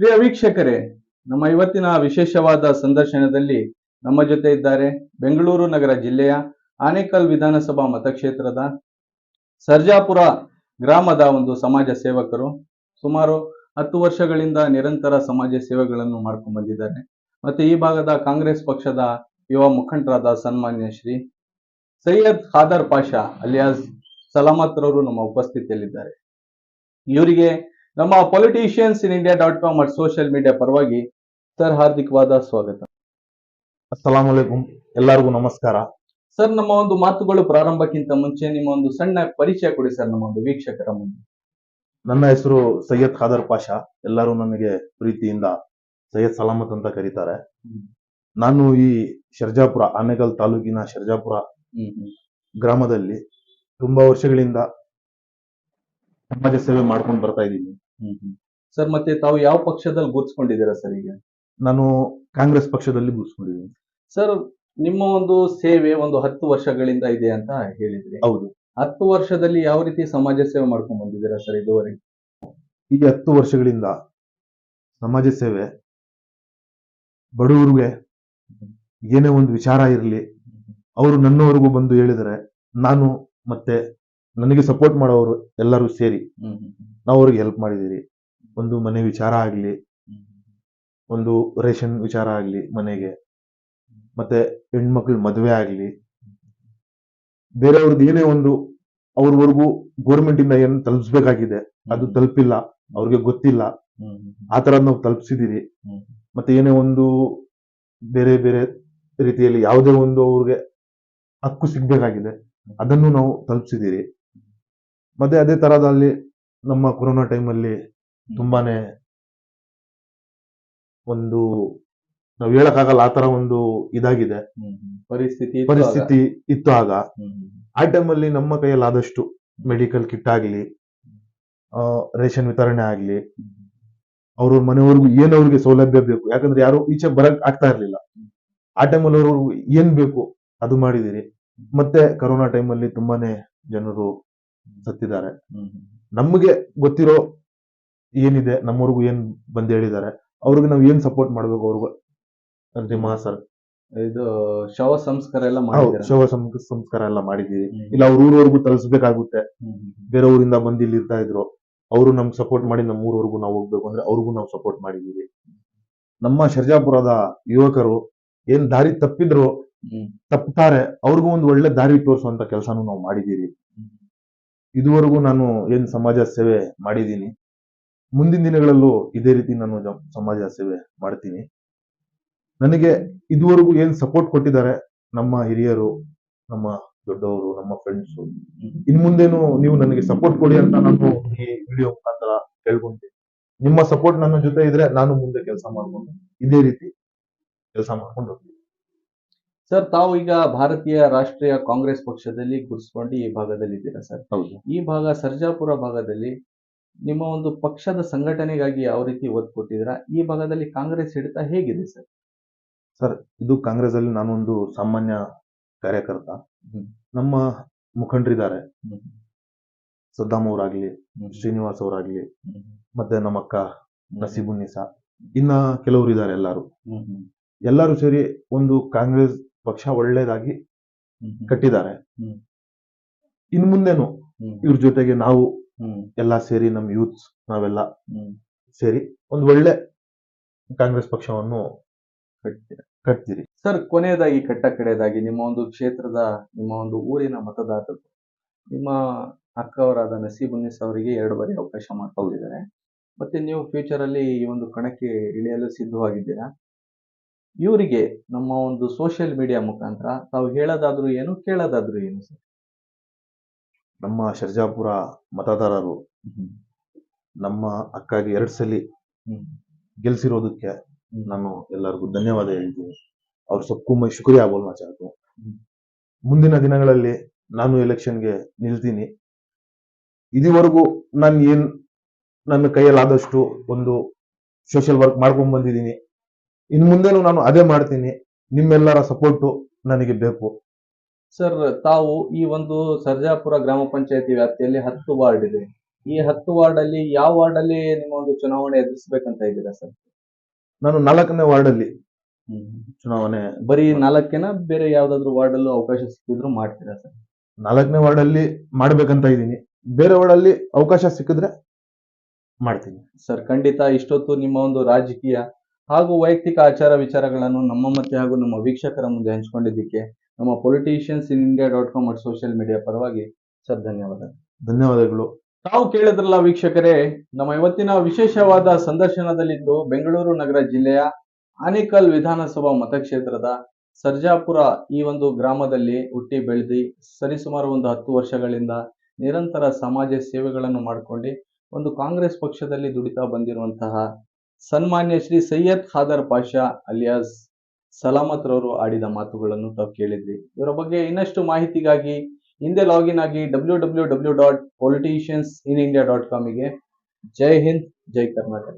ಪ್ರಿಯ ವೀಕ್ಷಕರೇ, ನಮ್ಮ ಇವತ್ತಿನ ವಿಶೇಷವಾದ ಸಂದರ್ಶನದಲ್ಲಿ ನಮ್ಮ ಜೊತೆ ಇದ್ದಾರೆ ಬೆಂಗಳೂರು ನಗರ ಜಿಲ್ಲೆಯ ಆನೇಕಲ್ ವಿಧಾನಸಭಾ ಮತಕ್ಷೇತ್ರದ ಸರ್ಜಾಪುರ ಗ್ರಾಮದ ಒಂದು ಸಮಾಜ ಸೇವಕರು. ಸುಮಾರು ಹತ್ತು ವರ್ಷಗಳಿಂದ ನಿರಂತರ ಸಮಾಜ ಸೇವೆಗಳನ್ನು ಮಾಡ್ಕೊಂಡು ಬಂದಿದ್ದಾರೆ. ಮತ್ತೆ ಈ ಭಾಗದ ಕಾಂಗ್ರೆಸ್ ಪಕ್ಷದ ಯುವ ಮುಖಂಡರಾದ ಸನ್ಮಾನ್ಯ ಶ್ರೀ ಸೈಯದ್ ಖಾದರ್ ಪಾಷಾ, ಅಲಿಯಾಸ್ ಸಲಾಮತ್ ರವರು ನಮ್ಮ ಉಪಸ್ಥಿತಿಯಲ್ಲಿದ್ದಾರೆ. ಇವರಿಗೆ ನಮ್ಮ politicians in India dot com ಮತ್ತು ಸೋಷಿಯಲ್ ಮೀಡಿಯಾ ಪರವಾಗಿ ಸರ್ ಹಾರ್ದಿಕವಾದ ಸ್ವಾಗತ. ಅಸ್ಸಲಾಂ ಎಲ್ಲರಿಗೂ ನಮಸ್ಕಾರ. ಸರ್ ನಮ್ಮ ಒಂದು ಮಾತುಗಳು ಪ್ರಾರಂಭಕ್ಕಿಂತ ಮುಂಚೆ ನಿಮ್ಮ ಒಂದು ಸಣ್ಣ ಪರಿಚಯ ಕೊಡಿ ಸರ್ ನಮ್ಮ ಒಂದು ವೀಕ್ಷಕರ ಮುಂದೆ. ನನ್ನ ಹೆಸರು ಸೈಯದ್ ಖಾದರ್ ಪಾಷಾ. ಎಲ್ಲರೂ ನನಗೆ ಪ್ರೀತಿಯಿಂದ ಸೈಯದ್ ಸಲಾಮತ್ ಅಂತ ಕರೀತಾರೆ. ನಾನು ಈ ಶರ್ಜಾಪುರ ಆನೆಗಲ್ ತಾಲೂಕಿನ ಶರ್ಜಾಪುರ ಗ್ರಾಮದಲ್ಲಿ ತುಂಬಾ ವರ್ಷಗಳಿಂದ ಸಮಾಜ ಸೇವೆ ಮಾಡ್ಕೊಂಡು ಬರ್ತಾ ಇದ್ದೀನಿ. ಸರ್ ಮತ್ತೆ ತಾವು ಯಾವ ಪಕ್ಷದಲ್ಲಿ ಗುರುತಿಸ್ಕೊಂಡಿದ್ದೀರಾ ಸರ್ ಈಗ? ನಾನು ಕಾಂಗ್ರೆಸ್ ಪಕ್ಷದಲ್ಲಿ ಗುರುತಿಸ್ಕೊಂಡಿದ್ದೀನಿ. ಸರ್ ನಿಮ್ಮ ಒಂದು ಸೇವೆ ಒಂದು ಹತ್ತು ವರ್ಷಗಳಿಂದ ಇದೆ ಅಂತ ಹೇಳಿದ್ರಿ. ಹೌದು. ಹತ್ತು ವರ್ಷದಲ್ಲಿ ಯಾವ ರೀತಿ ಸಮಾಜ ಸೇವೆ ಮಾಡ್ಕೊಂಡು ಬಂದಿದ್ದೀರಾ ಸರ್ ಇದುವರೆಗೆ? ಈ ಹತ್ತು ವರ್ಷಗಳಿಂದ ಸಮಾಜ ಸೇವೆ ಬಡವರಿಗೆ ಏನೇ ಒಂದು ವಿಚಾರ ಇರಲಿ ಅವರು ನನ್ನವರೆಗೂ ಬಂದು ಹೇಳಿದರೆ ನಾನು ಮತ್ತೆ ನನಗೆ ಸಪೋರ್ಟ್ ಮಾಡೋರು ಎಲ್ಲರೂ ಸೇರಿ. ನಾವು ಅವ್ರಿಗೆ ಹೆಲ್ಪ್ ಮಾಡಿದ್ದೀರಿ. ಒಂದು ಮನೆ ವಿಚಾರ ಆಗಲಿ, ಒಂದು ರೇಷನ್ ವಿಚಾರ ಆಗಲಿ ಮನೆಗೆ, ಮತ್ತೆ ಹೆಣ್ಮಕ್ಳ ಮದುವೆ ಆಗಲಿ ಬೇರೆಯವ್ರದ್ದು ಏನೇ ಒಂದು ಅವ್ರವರೆಗೂ ಇಂದ ಏನು ತಲುಪಿಸ್ಬೇಕಾಗಿದೆ, ಅದು ತಲುಪಿಲ್ಲ, ಅವ್ರಿಗೆ ಗೊತ್ತಿಲ್ಲ, ಆ ತರ ನಾವು ತಲುಪಿಸಿದಿರಿ. ಮತ್ತೆ ಏನೇ ಒಂದು ಬೇರೆ ಬೇರೆ ರೀತಿಯಲ್ಲಿ ಯಾವುದೇ ಒಂದು ಅವ್ರಿಗೆ ಹಕ್ಕು ಸಿಗ್ಬೇಕಾಗಿದೆ, ಅದನ್ನು ನಾವು ತಲುಪಿಸಿದಿರಿ. ಮತ್ತೆ ಅದೇ ತರದಲ್ಲಿ ನಮ್ಮ ಕೊರೋನಾ ಟೈಮಲ್ಲಿ ತುಂಬಾನೇ ಒಂದು ನಾವು ಹೇಳಕ್ಕಾಗಲ್ಲ ಆ ತರ ಒಂದು ಇದಾಗಿದೆ. ಪರಿಸ್ಥಿತಿ ಇತ್ತು ಆಗ. ಪರಿಸ್ಥಿತಿ ಇತ್ತು ಆಗ. ಆ ಟೈಮಲ್ಲಿ ನಮ್ಮ ಕೈಯಲ್ಲಿ ಆದಷ್ಟು ಮೆಡಿಕಲ್ ಕಿಟ್ ಆಗಲಿ ರೇಷನ್ ವಿತರಣೆ ಆಗಲಿ ಅವ್ರ ಮನೆಯವ್ರಿಗೂ ಏನ್ ಅವ್ರಿಗೆ ಸೌಲಭ್ಯ ಬೇಕು ಯಾಕಂದ್ರೆ ಯಾರು ಈಚೆ ಬರಕ್ ಆಗ್ತಾ ಇರ್ಲಿಲ್ಲ. ಆ ಟೈಮಲ್ಲಿ ಅವರು ಏನ್ ಬೇಕು ಅದು ಮಾಡಿದಿರಿ. ಮತ್ತೆ ಕರೋನಾ ಟೈಮಲ್ಲಿ ತುಂಬಾನೇ ಜನರು ಸತ್ತಿದ್ದಾರೆ. ನಮಗೆ ಗೊತ್ತಿರೋ ಏನಿದೆ ನಮ್ಮವ್ರಿಗೂ ಏನ್ ಬಂದು ಹೇಳಿದ್ದಾರೆ ಅವ್ರಿಗೆ ನಾವು ಏನ್ ಸಪೋರ್ಟ್ ಮಾಡ್ಬೇಕು ಅವ್ರಿಗೂ? ಮಹಾ ಸರ್. ಇದು ಶವ ಸಂಸ್ಕಾರ ಎಲ್ಲ ಮಾಡಿದ್ದೀರಾ? ಶವ ಸಂ- ಸಂಸ್ಕಾರ ಎಲ್ಲ ಮಾಡಿದೀವಿ ಹ್ಮ್. ಇಲ್ಲ ಅವ್ರ ಊರವರೆಗೂ ತಲುಸ್ಬೇಕಾಗುತ್ತೆ. ಹ್ಮ್. ಬೇರೆ ಊರಿಂದ ಬಂದು ಇಲ್ಲಿ ಇರ್ತಾ ಇದ್ರು. ಅವರು ನಮ್ಗೆ ಸಪೋರ್ಟ್ ಮಾಡಿ ನಮ್ಮ ಊರವರೆಗೂ ನಾವು ಹೋಗ್ಬೇಕು ಅಂದ್ರೆ ಅವ್ರಿಗೂ ನಾವು ಸಪೋರ್ಟ್ ಮಾಡಿದೀವಿ ನಮ್ಮ ಶರ್ಜಾಪುರದ ಯುವಕರು ಏನ್ ದಾರಿ ತಪ್ಪಿದ್ರು ಹ್ಮ್. ತಪ್ಪುತ್ತಾರೆ ಅವ್ರಿಗೂ ಒಂದು ಒಳ್ಳೆ ದಾರಿ ತೋರಿಸುವಂತ ಕೆಲಸನೂ ನಾವು ಮಾಡಿದೀವಿ ಇದುವರೆಗೂ ನಾನು ಏನು ಸಮಾಜ ಸೇವೆ ಮಾಡಿದ್ದೀನಿ, ಮುಂದಿನ ದಿನಗಳಲ್ಲೂ ಇದೇ ರೀತಿ ನಾನು ಸಮಾಜ ಸೇವೆ ಮಾಡ್ತೀನಿ. ನನಗೆ ಇದುವರೆಗೂ ಏನು ಸಪೋರ್ಟ್ ಕೊಟ್ಟಿದ್ದಾರೆ ನಮ್ಮ ಹಿರಿಯರು, ನಮ್ಮ ದೊಡ್ಡವರು, ನಮ್ಮ ಫ್ರೆಂಡ್ಸ್ ಇನ್ ಮುಂದೇನು ನೀವು ನನಗೆ ಸಪೋರ್ಟ್ ಕೊಡಿ ಅಂತ ನಾನು ಈ ವಿಡಿಯೋ ಮುಖಾಂತರ ಕೇಳ್ಕೊಂತೀನಿ. ನಿಮ್ಮ ಸಪೋರ್ಟ್ ನನ್ನ ಜೊತೆ ಇದ್ರೆ ನಾನು ಮುಂದೆ ಕೆಲಸ ಮಾಡ್ಕೊಂಡು, ಇದೇ ರೀತಿ ಕೆಲಸ ಮಾಡ್ಕೊಂಡು ಸರ್ ತಾವು ಈಗ ಭಾರತೀಯ ರಾಷ್ಟ್ರೀಯ ಕಾಂಗ್ರೆಸ್ ಪಕ್ಷದಲ್ಲಿ ಗುರುಸ್ಕೊಂಡು ಈ ಭಾಗದಲ್ಲಿ ಇದ್ದೀರಾ ಸರ್? ಹೌದು. ಈ ಭಾಗ ಸರ್ಜಾಪುರ ಭಾಗದಲ್ಲಿ ನಿಮ್ಮ ಒಂದು ಪಕ್ಷದ ಸಂಘಟನೆಗಾಗಿ ಯಾವ ರೀತಿ ಒತ್ತು ಕೊಟ್ಟಿದ್ದೀರಾ? ಈ ಭಾಗದಲ್ಲಿ ಕಾಂಗ್ರೆಸ್ ಹಿಡಿತ ಹೇಗಿದೆ ಸರ್? ಸರ್ ಇದು ಕಾಂಗ್ರೆಸ್ ಅಲ್ಲಿ ನಾನೊಂದು ಸಾಮಾನ್ಯ ಕಾರ್ಯಕರ್ತ. ನಮ್ಮ ಮುಖಂಡರಿದ್ದಾರೆ. ಸದ್ದಾಮ್ ಅವರಾಗ್ಲಿ ಶ್ರೀನಿವಾಸ್ ಅವರಾಗ್ಲಿ. ಮತ್ತೆ ನಮ್ಮ ಅಕ್ಕ ನಸೀಬುನ್ನಿಸಾ ಇನ್ನ ಕೆಲವರು ಇದ್ದಾರೆ ಎಲ್ಲರೂ. ಎಲ್ಲರೂ ಸೇರಿ ಒಂದು ಕಾಂಗ್ರೆಸ್ ಪಕ್ಷ ಒಳ್ಳೇದಾಗಿ ಕಟ್ಟಿದ್ದಾರೆ ಹ್ಮ್. ಇನ್ ಮುಂದೆನು ಇವ್ರ ಜೊತೆಗೆ ನಾವು ಹ್ಮ್. ಎಲ್ಲ ಸೇರಿ ನಮ್ಮ ಯೂತ್ಸ್ ನಾವೆಲ್ಲ ಹ್ಮ್. ಸೇರಿ ಒಂದು ಒಳ್ಳೆ ಕಾಂಗ್ರೆಸ್ ಪಕ್ಷವನ್ನು. ಕಟ್ತೀರಿ ಸರ್ ಕೊನೆಯದಾಗಿ ಕಟ್ಟ ಕಡೆಯದಾಗಿ ನಿಮ್ಮ ಒಂದು ಕ್ಷೇತ್ರದ ನಿಮ್ಮ ಒಂದು ಊರಿನ ಮತದಾರರು ನಿಮ್ಮ ಅಕ್ಕವರಾದ ನಸೀಬುನ್ನಿಸ್ ಅವರಿಗೆ ಎರಡು ಬಾರಿ ಅವಕಾಶ ಮಾಡ್ಕೊಂಡಿದ್ದಾರೆ ಮತ್ತೆ ನೀವು ಫ್ಯೂಚರ್ ಅಲ್ಲಿ ಈ ಒಂದು ಕಣಕ್ಕೆ ಇಳಿಯಲು ಸಿದ್ಧವಾಗಿದ್ದೀರಾ ಇವರಿಗೆ ನಮ್ಮ ಒಂದು ಸೋಷಿಯಲ್ ಮೀಡಿಯಾ ಮುಖಾಂತರ ತಾವು ಹೇಳೋದಾದ್ರೂ ಏನು ಕೇಳೋದಾದ್ರೂ ಏನು ಸರ್? ನಮ್ಮ ಶರ್ಜಾಪುರ ಮತದಾರರು ನಮ್ಮ ಅಕ್ಕಾಗಿ ಎರಡು ಸಲಿ ಹ್ಮ್. ಗೆಲ್ಸಿರೋದಕ್ಕೆ ನಾನು ಎಲ್ಲರಿಗೂ ಧನ್ಯವಾದ ಹೇಳ್ತೀನಿ. ಅವ್ರ ಸೊಕ್ಕು ಮೈ ಶುಕ್ರಿಯಾ ಬೋಲ್ನಾ ಮುಂದಿನ ದಿನಗಳಲ್ಲಿ ನಾನು ಎಲೆಕ್ಷನ್ಗೆ ನಿಲ್ತೀನಿ. ಇದುವರೆಗೂ ನಾನು ಏನ್ ನನ್ನ ಕೈಯಲ್ಲಾದಷ್ಟು ಒಂದು ಸೋಷಿಯಲ್ ವರ್ಕ್ ಮಾಡ್ಕೊಂಡ್ ಬಂದಿದ್ದೀನಿ. ಇನ್ ಮುಂದೆನೂ ನಾನು ಅದೇ ಮಾಡ್ತೀನಿ. ನಿಮ್ಮೆಲ್ಲರ ಸಪೋರ್ಟು ನನಗೆ ಬೇಕು. ಸರ್ ತಾವು ಈ ಒಂದು ಸರ್ಜಾಪುರ ಗ್ರಾಮ ಪಂಚಾಯತಿ ವ್ಯಾಪ್ತಿಯಲ್ಲಿ ಹತ್ತು ವಾರ್ಡ್ ಇದೆ. ಈ ಹತ್ತು ವಾರ್ಡ್ ಅಲ್ಲಿ ಯಾವ ವಾರ್ಡ್ ಅಲ್ಲಿ ನಿಮ್ಮ ಒಂದು ಚುನಾವಣೆ ಎದುರಿಸಬೇಕಂತ ಇದ್ದೀರಾ ಸರ್ ನಾನು ನಾಲ್ಕನೇ ವಾರ್ಡ್ ಅಲ್ಲಿ ಚುನಾವಣೆ. ಬರೀ ನಾಲ್ಕೇನ ಬೇರೆ ಯಾವ್ದಾದ್ರು ವಾರ್ಡ್ ಅಲ್ಲೂ ಅವಕಾಶ ಸಿಕ್ಕಿದ್ರು ಮಾಡ್ತೀರಾ ಸರ್ ನಾಲ್ಕನೇ ವಾರ್ಡ್ ಅಲ್ಲಿ ಮಾಡ್ಬೇಕಂತ ಇದ್ದೀನಿ. ಬೇರೆ ವಾರ್ಡ್ ಅಲ್ಲಿ ಅವಕಾಶ ಸಿಕ್ಕಿದ್ರೆ ಮಾಡ್ತೀನಿ. ಸರ್ ಖಂಡಿತ ಇಷ್ಟೊತ್ತು ನಿಮ್ಮ ಒಂದು ರಾಜಕೀಯ ಹಾಗೂ ವೈಯಕ್ತಿಕ ಆಚಾರ ವಿಚಾರಗಳನ್ನು ನಮ್ಮ ಮತ್ತೆ ಹಾಗೂ ನಮ್ಮ ವೀಕ್ಷಕರ ಮುಂದೆ ಹಂಚಿಕೊಂಡಿದ್ದಕ್ಕೆ ನಮ್ಮ politicians in India dot com ಮತ್ತು ಸೋಷಿಯಲ್ ಮೀಡಿಯಾ ಪರವಾಗಿ ಸರ್ ಧನ್ಯವಾದ ಧನ್ಯವಾದಗಳು. ತಾವು ಕೇಳಿದ್ರಲ್ಲ ವೀಕ್ಷಕರೇ ನಮ್ಮ ಇವತ್ತಿನ ವಿಶೇಷವಾದ ಸಂದರ್ಶನದಲ್ಲಿದ್ದು ಬೆಂಗಳೂರು ನಗರ ಜಿಲ್ಲೆಯ ಆನೇಕಲ್ ವಿಧಾನಸಭಾ ಮತಕ್ಷೇತ್ರದ ಸರ್ಜಾಪುರ ಈ ಒಂದು ಗ್ರಾಮದಲ್ಲಿ ಹುಟ್ಟಿ ಬೆಳೆದಿ ಸರಿಸುಮಾರು ಒಂದು ಹತ್ತು ವರ್ಷಗಳಿಂದ ನಿರಂತರ ಸಮಾಜ ಸೇವೆಗಳನ್ನು ಮಾಡಿಕೊಂಡು ಒಂದು ಕಾಂಗ್ರೆಸ್ ಪಕ್ಷದಲ್ಲಿ ದುಡಿತಾ ಬಂದಿರುವಂತಹ ಸನ್ಮಾನ್ಯ ಶ್ರೀ ಸೈಯದ್ ಖಾದರ್ ಪಾಷಾ ಅಲಿಯಾಸ್ ಸಲಾಮತ್ ರವರು ಆಡಿದ ಮಾತುಗಳನ್ನು ತಾವು ಕೇಳಿದ್ರಿ ಇವರ ಬಗ್ಗೆ ಇನ್ನಷ್ಟು ಮಾಹಿತಿಗಾಗಿ ಹಿಂದೆ ಲಾಗಿನ್ ಆಗಿ W W W dot politicians in India dot ಕಾಮಿಗೆ. ಜೈ ಹಿಂದ್, ಜೈ ಕರ್ನಾಟಕ.